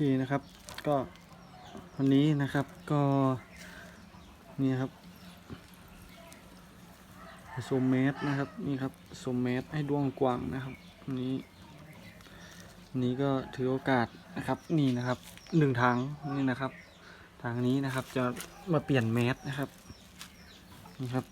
เคนะครับ ก็วันนี้นะครับก็นี่ครับผสมเมตรนะครับนี่ครับผสมเมตรให้ดวงกว้างนะครับนี้นี้ก็ถือโอกาสนะครับนี่นะครับหนึ่งทางนี่นะครับ ทางนี้นะครับจะมาเปลี่ยนเมตรนะครับนี่ครับ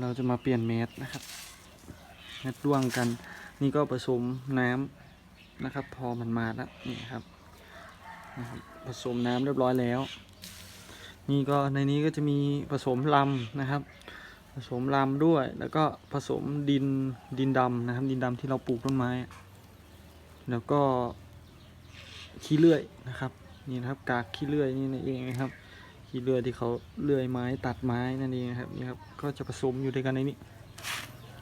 เราจะมาเปลี่ยนเมตรนะครับเมตรด้วงกัน นี่ก็ผสมน้ำ นะครับ พอมันมาแล้วนี่ครับนะครับ ผสมน้ำเรียบร้อยแล้ว นี่ก็ในนี้ก็จะมีผสมลำนะครับ ผสมลำด้วย แล้วก็ผสมดินดินดำนะครับ ดินดำที่เราปลูกต้นไม้ แล้วก็ขี้เลื่อยนะครับนี่นะครับกากขี้เลื่อยนี่นั่นเองนะครับขี้เลื่อยที่เขาเลื่อยไม้ตัดไม้นั่นเองนะครับนี่ครับก็จะผสมอยู่ด้วยกันในนี้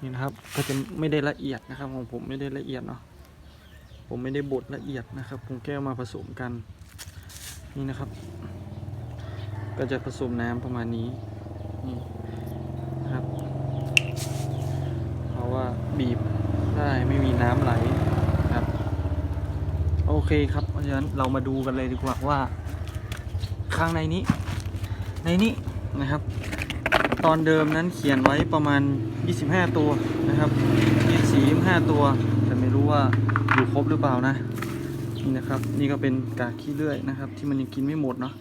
นี่นะครับก็จะไม่ได้ละเอียดนะครับของผมไม่ได้ละเอียดเนาะ ผมไม่ได้บดละเอียดนะครับ ผมแก้วมาผสมกัน นี่นะครับ ก็จะผสมน้ำประมาณนี้ นี่นะครับ เพราะว่าบีบได้ไม่มีน้ำไหลครับ โอเคครับเพราะฉะนั้นเรามาดูกันเลยดีกว่าว่า ข้างในนี้ ในนี้นะครับ ตอนเดิมนั้นเขียนไว้ประมาณ 25 ตัวนะครับ24 25ตัว แต่ไม่รู้ว่า อยู่ครบหรือเปล่านะนี่นะครับ นี่ก็เป็นกากขี้เลื่อยนะครับ ที่มันยังกินไม่หมดเนาะ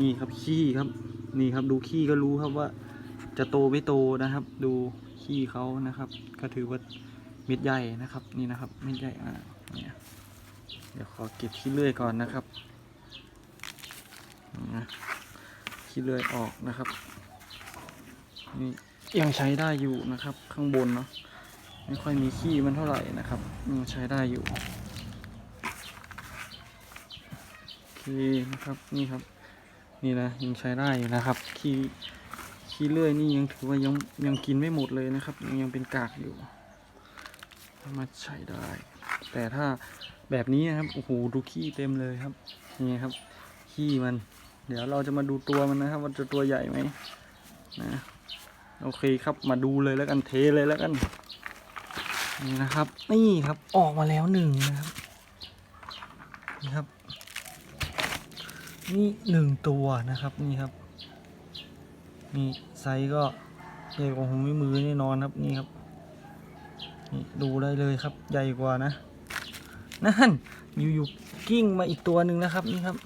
นี่ครับขี้ครับนี่ครับดูขี้ก็รู้ครับว่า จะโตไม่โตนะครับ ดูขี้เขานะครับ ก็ถือว่าเม็ดใหญ่นะครับ นี่นะครับเม็ดใหญ่อ่าเนี่ยเดี๋ยวขอเก็บขี้เลื่อยก่อนนะครับขี้เลื่อยออกนะครับนี่ยังใช้ได้อยู่นะครับข้างบนเนาะ ไม่ค่อยมีขี้มันเท่าไหร่นะครับยังใช้ได้อยู่โอเคนะครับนี่ครับ นี่นะยังใช้ได้อยู่นะครับขี้ขี้เลื่อยนี่ยังถือว่ายังยังกินไม่หมดเลยนะครับ ยังยังเป็นกากอยู่มาใช้ได้ แต่ถ้าแบบนี้นะครับโอ้โหดูขี้เต็มเลยครับนี่ครับ ขี้มัน เดี๋ยวเราจะมาดูตัวมันนะครับว่าจะตัวใหญ่ไหมนะโอเคครับมาดูเลยแล้วกันเทเลยแล้วกัน นี่นะครับ นี่ครับออกมาแล้วหนึ่งนะครับ นี่ครับ นี่หนึ่งตัวนะครับนี่ครับ นี่ไซส์ก็ใหญ่กว่าของมือมือแน่นอนครับนี่ครับนี่ดูได้เลยครับใหญ่กว่านะนั่นอยู่อยู่ๆกิ้งมาอีกตัวหนึ่งนะครับนี่ครับ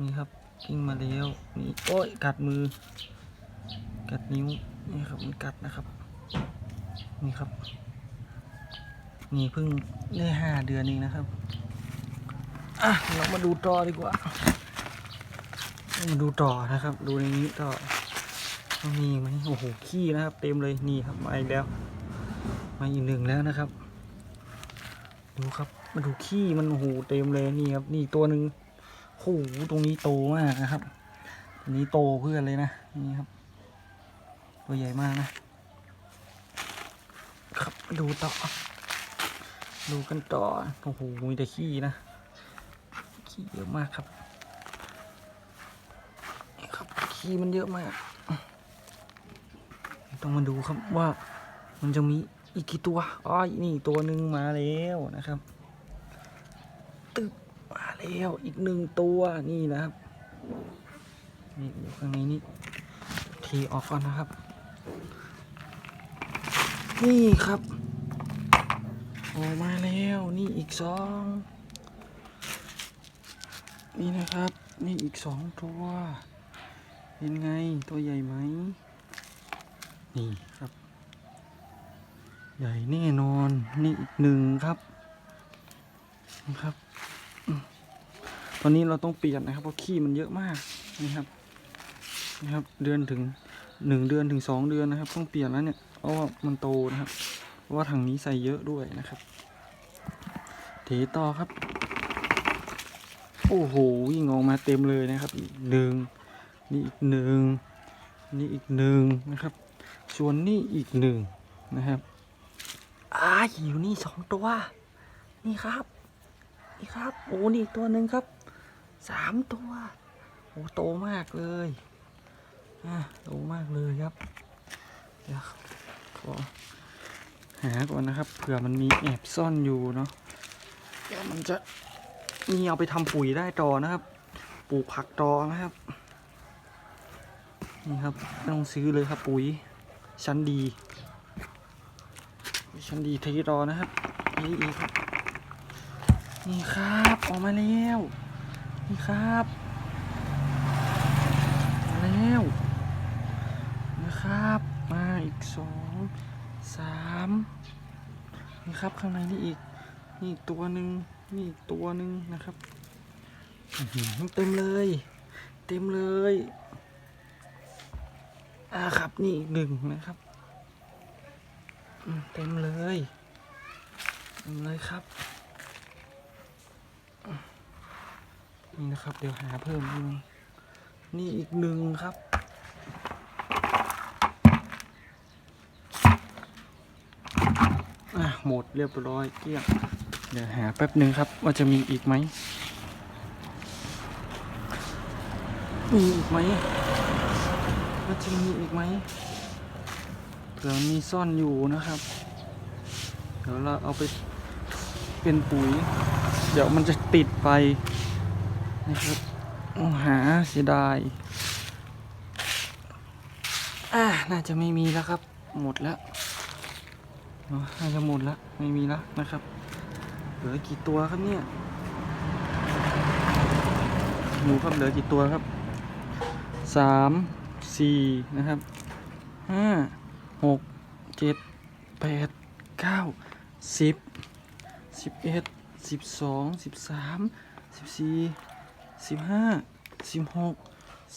นี่ครับกิ้งมาแล้วนี่โอ้ยกัดมือ กัดนิ้วนี่ครับมันกัดนะครับ นี่ครับ นี่เพิ่งได้ห้าเดือนเองนะครับ อะเรามาดูต่อดีกว่า มาดูต่อนะครับ ดูในนี้ต่อมีไหมโอ้โหขี้นะครับ เต็มเลยนี่ครับมาอีกแล้ว มาอีกหนึ่งแล้วนะครับ ดูครับมาดูขี้มันโอ้โหเต็มเลยนี่ครับ นี่ตัวหนึ่งโอ้โหตรงนี้โตมากนะครับอันนี้โตเพื่อนเลยนะนี่ครับ ตัวใหญ่มากนะ ครับดูต่อ ดูกันต่อ โอ้โหมีแต่ขี้นะ ขี้เยอะมากครับครับขี้มันเยอะมาก ต้องมาดูครับว่ามันจะมีอีกกี่ตัวอ๋อนี่ตัวหนึ่งมาแล้วนะครับตึกมาแล้วอีกหนึ่งตัวนี่นะครับนี่อยู่ข้างในนี้เทออกก่อนนะครับ นี่ครับ ออกมาแล้วนี่อีกสองนี่นะครับ นี่อีกสองตัวเป็นไงตัวใหญ่ไหม นี่ครับ ใหญ่แน่นอนนี่อีกหนึ่งครับนะครับ ตอนนี้เราต้องเปลี่ยนนะครับเพราะขี้มันเยอะมากนะครับนะครับ เดือนถึง หนึ่งเดือนถึงสองเดือนนะครับ ต้องเปลี่ยนแล้วเนี่ยเพราะว่ามันโตนะครับ เพราะว่าถังนี้ใส่เยอะด้วยนะครับเทต่อครับ โอ้โหวิ่งออกมาเต็มเลยนะครับอีกหนึ่งนี่อีกหนึ่งนี่อีกหนึ่งนะครับส่วนนี่อีกหนึ่งนะครับอ่าอยู่นี่สองตัว นี่ครับ นี่ครับ โอ้นี่อีกตัวหนึ่งครับสามตัว โอ้โตมากเลย อ่าโตมากเลยครับเดี๋ยวขอหาก่อนนะครับเผื่อมันมีแอบซ่อนอยู่เนาะเดี๋ยวมันจะนี่เอาไปทำปุ๋ยได้ต่อนะครับ ปลูกผักต่อนะครับ นี่ครับไม่ต้องซื้อเลยครับปุ๋ยชั้นดีชั้นดีเทรอนะครับนี่อีกครับ นี่ครับออกมาแล้วนี่ครับมาแล้วนะครับ มาอีกสอง สามนี่ครับข้างในนี่อีก นี่ตัวหนึ่งนี่ตัวหนึ่งนะครับเต็มเลย เต็มเลยอ่าครับนี่อีกหนึ่งนะครับเต็มเลยเต็มเลยครับนี่นะครับ เดี๋ยวหาเพิ่มดูนี่อีกหนึ่งครับ อะ หมดเรียบร้อยเกลี้ยงเดี๋ยวหาแป๊บหนึ่งครับ ว่าจะมีอีกไหมมีอีกไหมว่าจะมีอีกไหมเผื่อมีซ่อนอยู่นะครับ เดี๋ยวเราเอาไปเป็นปุ๋ย เดี๋ยวมันจะติดไปนะครับต้องหาเสียดายอ่าน่าจะไม่มีแล้วครับ หมดแล้ว เนอะน่าจะหมดล้วไม่มีล้วนะครับ เหลือกี่ตัวครับเนี่ยหมูครับเหลือกี่ตัวครับสามสี่นะครับห้าหกเจ็ดแปดเก้าสิบสิบเอ็ดสิบสองสิบสามสิบสี่สิบห้าสิบหก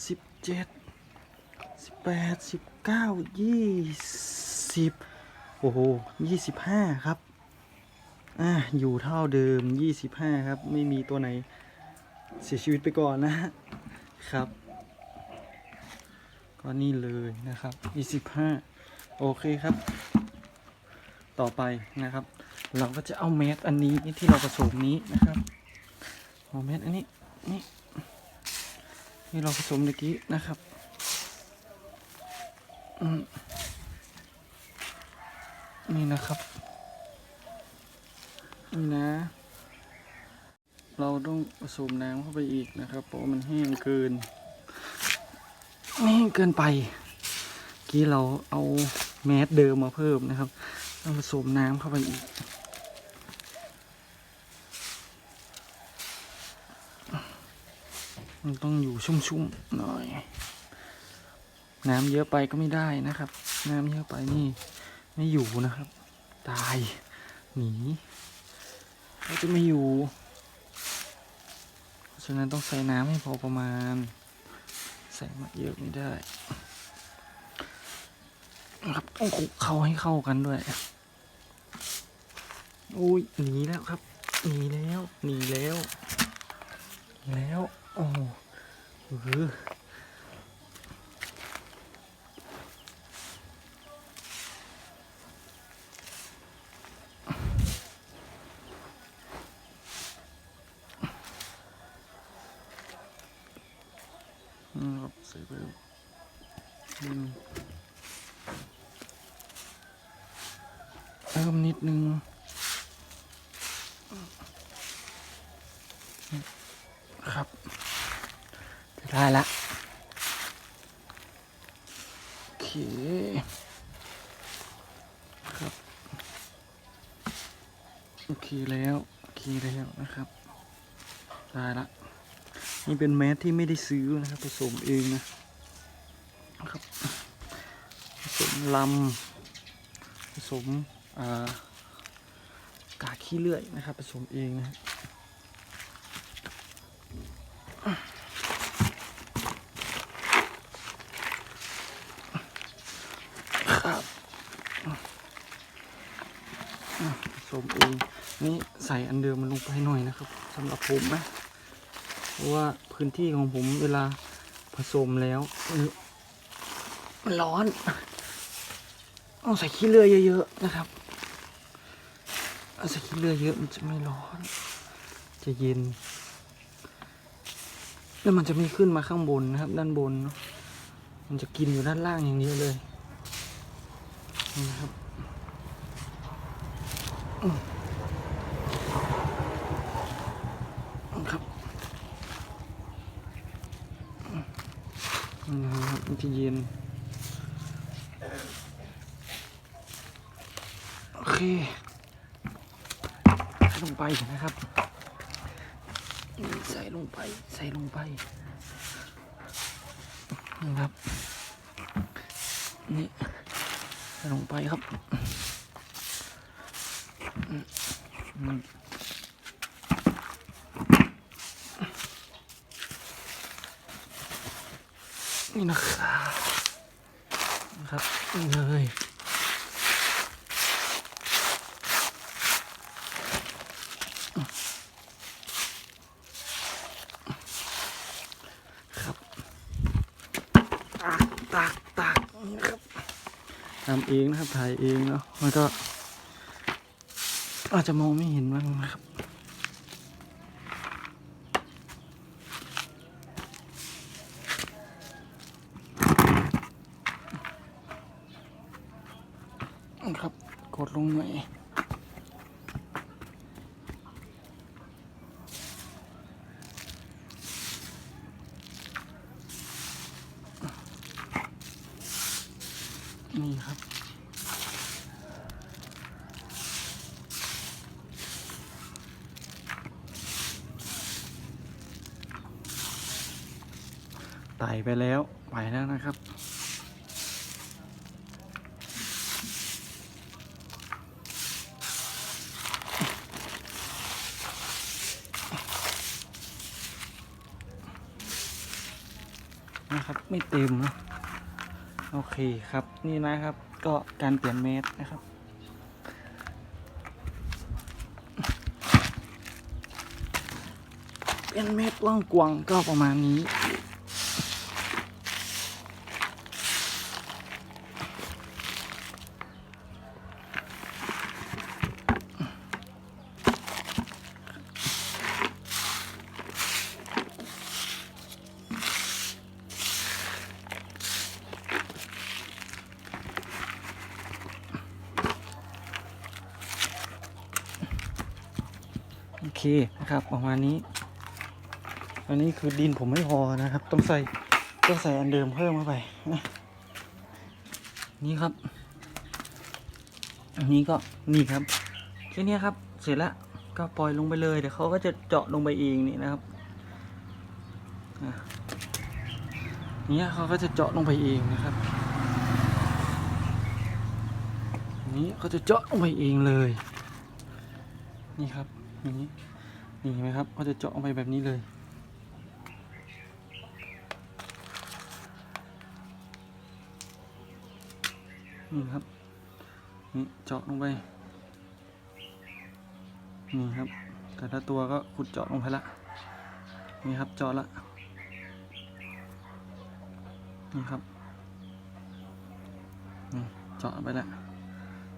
สิบเจ็ดสิบแปดสิบเก้ายี่สิบ โอ้โหยี่สิบห้าครับ อ่า อยู่เท่าเดิมยี่สิบห้าครับ ไม่มีตัวไหนเสียชีวิตไปก่อนนะครับ ก็นี่เลยนะครับยี่สิบห้าโอเคครับ ต่อไปนะครับ เราก็จะเอาเม็ดอันนี้ที่เราผสมนี้นะครับเอาเม็ดอันนี้นี่ที่เราผสมเมื่อกี้นะครับ อืม นี่นะครับ นี่นะ เราต้องผสมน้ำเข้าไปอีกนะครับ เพราะมันแห้งเกินแห้งเกินไป กี้เราเอาแมสเดิมมาเพิ่มนะครับต้องผสมน้ำเข้าไปอีกมันต้องอยู่ชุ่มๆหน่อย น้ำเยอะไปก็ไม่ได้นะครับ น้ำเยอะไปนี่ ไม่อยู่นะครับ ตาย หนีเขาจะไม่อยู่ เพราะฉะนั้นต้องใส่น้ำให้พอประมาณ ใส่มาเยอะไม่ได้นะครับต้องคลุกเข้าให้เข้ากันด้วยอุ้ยหนีแล้วครับ หนีแล้ว หนีแล้ว แล้ว โอ้โหเอออืมครับใส่ไปอืม เพิ่มนิดนึงครับได้ละโอเคครับโอเคแล้วโอเคแล้วนะครับ ได้ละนี่เป็นแมสที่ไม่ได้ซื้อนะครับผสมเองนะ นะครับผสมลำผสมกากขี้เลื่อยนะครับผสมเองนะครับครับผสมเองนี่ใส่อันเดิมมันลงไปหน่อยนะครับสำหรับผมนะเพราะว่าพื้นที่ของผมเวลาผสมแล้วันร้อนต้องใส่ขี้เลื่อยเยอะๆนะครับใส่ขี้เลื่อยเยอะมันจะไม่ร้อน จะเย็น แล้วมันจะไม่ขึ้นมาข้างบนนะครับ ด้านบนเนาะมันจะกินอยู่ด้านล่างอย่างนี้เลยนะครับครับนะครับมันจะเย็น โอเคใส่ลงไปนะครับ ใส่ลงไป ใส่ลงไปนะครับ นี่ใส่ลงไปครับมอืมนี่นะครับ นะครับนี่เลยครับตากตากตากนี่นะครับทำเองนะครับถ่ายเองเนาะมันก็ อาจจะมองไม่เห็นบ้างนะครับครับ กดลงหน่อย นี่ครับ ไต่ไปแล้ว ไปแล้วนะครับนะครับ ไม่เต็มนะ โอเคครับนี่นะครับก็การเปลี่ยนเมตรนะครับเปลี่ยนเมตรว่างกวางก็ประมาณนี้ เคนะครับประมาณนี้ อันนี้คือดินผมไม่พอนะครับ ต้องใส่ต้องใส่อันเดิมเพิ่มเข้าไปนะนี่ครับ อันนี้ก็นี่ครับแค่นี้ครับ เสร็จแล้วก็ปล่อยลงไปเลยเดี๋ยวเขาก็จะเจาะลงไปเองนี่นะครับเนี้ยเขาก็จะเจาะลงไปเองนะครับนนี้เขาจะเจาะลงไปเองเลย นี่ครับอย่างนี้ นี่เห็นไหมครับเขาจะเจาะลงไปแบบนี้เลยนี่ครับนี่เจาะลงไปนี่ครับ แต่ละตัวก็ขุดเจาะลงไปละนี่ครับเจาะละนี่ครับนี่เจาะไปละ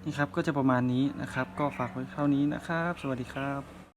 นี่ครับก็จะประมาณนี้นะครับ ก็ฝากไว้เท่านี้นะครับ สวัสดีครับ